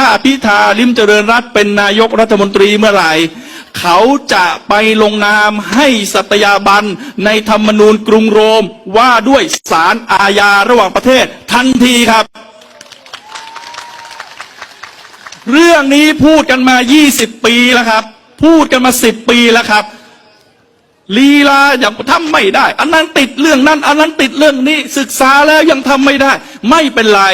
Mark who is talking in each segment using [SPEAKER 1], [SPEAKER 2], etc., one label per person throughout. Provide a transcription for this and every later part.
[SPEAKER 1] ถ้าพิธาลิมเจริญรัตเป็นนายกรัฐมนตรีเมื่อไหร่ เขาจะไปลงนามให้สัตยาบันในธรรมนูญกรุงโรมว่าด้วยศาลอาญาระหว่างประเทศทันทีครับ เรื่องนี้พูดกันมา 20 ปีแล้วครับ พูดกันมา 10 ปีแล้วครับลีลาอย่างทำไม่ได้ อันนั้นติดเรื่องนั้น อันนั้นติดเรื่องนี้ศึกษาแล้วยังทำไม่ได้ ไม่เป็นไร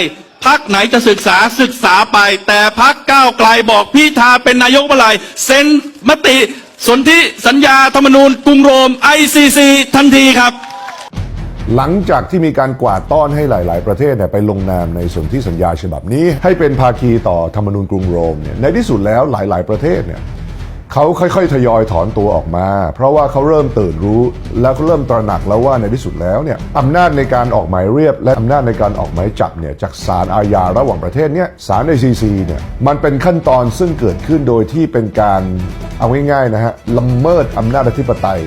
[SPEAKER 1] พักไหนจะศึกษาศึกษาไป แต่พักก้าวไกลบอกพิธาเป็นนายกเมื่อไหร่เซ็นมติสนธิสัญญาธรรมนูญกรุงโรม ICC ทันทีครับ
[SPEAKER 2] หลังจากที่มีการกวาดต้อนให้หลาย ๆ ประเทศเนี่ยไปลงนามในสนธิสัญญาฉบับนี้ ให้เป็นภาคีต่อธรรมนูญกรุงโรมเนี่ยในที่สุดแล้วหลาย ๆ ประเทศเนี่ย เขาค่อย ๆ ทยอยถอนตัวออกมา เพราะว่าเขาเริ่มตื่นรู้ แล้วเขาเริ่มตระหนักแล้วว่าในที่สุดแล้วเนี่ยอำนาจในการออกหมายเรียบและอำนาจในการออกหมายจับเนี่ยจากศาลอาญาระหว่างประเทศเนี่ยศาล ICC เนี่ยมันเป็นขั้นตอนซึ่งเกิดขึ้นโดยที่เป็นการเอาง่ายๆนะฮะละเมิดอำนาจอธิปไตย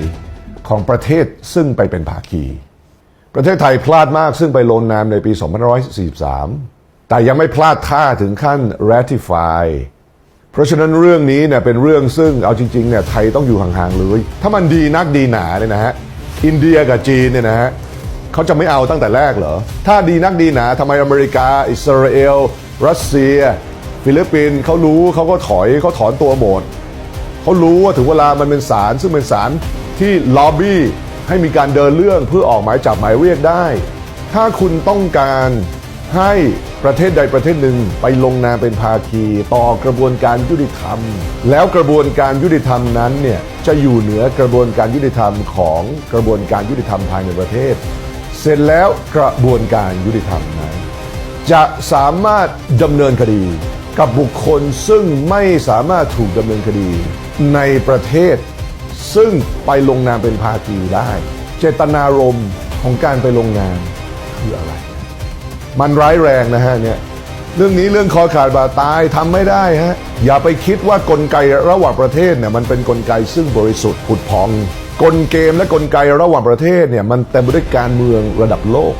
[SPEAKER 2] ของประเทศซึ่งไปเป็นภาคี ประเทศไทยพลาดมากซึ่งไปลงนามในปี 2543 แต่ยังไม่พลาดท่าถึงขั้น ratify เพราะฉะนั้นเรื่องนี้เนี่ยเป็นเรื่องซึ่งเอาจริงๆเนี่ยไทยต้องอยู่ห่างๆเลย ถ้ามันดีนักดีหนาเนี่ยนะฮะอินเดียกับจีนเนี่ยนะฮะเขาจะไม่เอาตั้งแต่แรกเหรอ ถ้าดีนักดีหนาทำไมอเมริกา อิสราเอล รัสเซีย ฟิลิปปินส์เขารู้เขาก็ถอยเขาถอนตัวหมดเขารู้ว่าถึงเวลามันเป็นศาลซึ่งเป็นศาลที่ล็อบบี้ให้มีการเดินเรื่องเพื่อออกหมายจับหมายเรียกได้ ถ้าคุณต้องการ ให้ประเทศใดประเทศหนึ่งไปลงนามเป็นภาคี ต่อกระบวนการยุติธรรม แล้วกระบวนการยุติธรรมนั้นเนี่ยจะอยู่เหนือกระบวนการยุติธรรมของกระบวนการยุติธรรมภายในประเทศ เสร็จแล้วกระบวนการยุติธรรมนั้น จะสามารถดำเนินคดีกับบุคคลซึ่งไม่สามารถถูกดำเนินคดีในประเทศ ซึ่งไปลงนามเป็นภาคีได้ เจตนารมณ์ของการไปลงนามคืออะไร มันร้ายแรงนะฮะเนี่ยเรื่องนี้เรื่องคอขาดบาดตายทำไม่ได้ฮะอย่าไปคิดว่ากลไกระหว่างประเทศเนี่ยมันเป็นกลไกซึ่งบริสุทธิ์ผุดพอง กลเกมและกลไกระหว่างประเทศเนี่ยมันเต็มไปด้วยการเมืองระดับโลก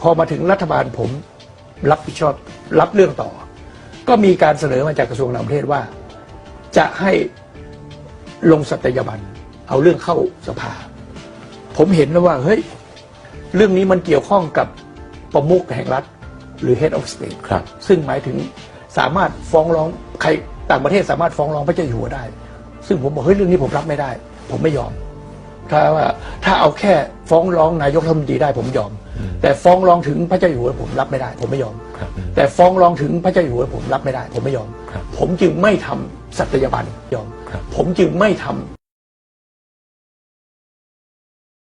[SPEAKER 3] พอมาถึงรัฐบาลผมรับผิดชอบรับเรื่องต่อ ก็มีการเสนอมาจากกระทรวงต่างประเทศว่า จะให้ลงสัตยาบันเอาเรื่องเข้าสภา ผมเห็นแล้วว่าเฮ้ยเรื่องนี้มันเกี่ยวข้องกับ ประมุขแห่งรัฐหรือ head of state
[SPEAKER 4] ครับ
[SPEAKER 3] ซึ่งหมายถึงสามารถฟ้องร้องใครต่างประเทศสามารถฟ้องร้องพระเจ้าอยู่หัวได้ ซึ่งผมบอกเฮ้ยเรื่องนี้ผมรับไม่ได้ ผมไม่ยอม ถ้าว่าถ้าเอาแค่ฟ้องร้องนายกรัฐมนตรีได้ผมยอม แต่ฟ้องร้องถึงพระเจ้าอยู่หัวผมรับไม่ได้ ผมไม่ยอม
[SPEAKER 4] ครับ
[SPEAKER 3] แต่ฟ้องร้องถึงพระเจ้าอยู่หัวผมรับไม่ได้ ผมไม่ยอม
[SPEAKER 4] ครับ
[SPEAKER 3] ผมจึงไม่ทำสัตยาบันยอม
[SPEAKER 4] ครับ
[SPEAKER 3] ผมจึงไม่ทำ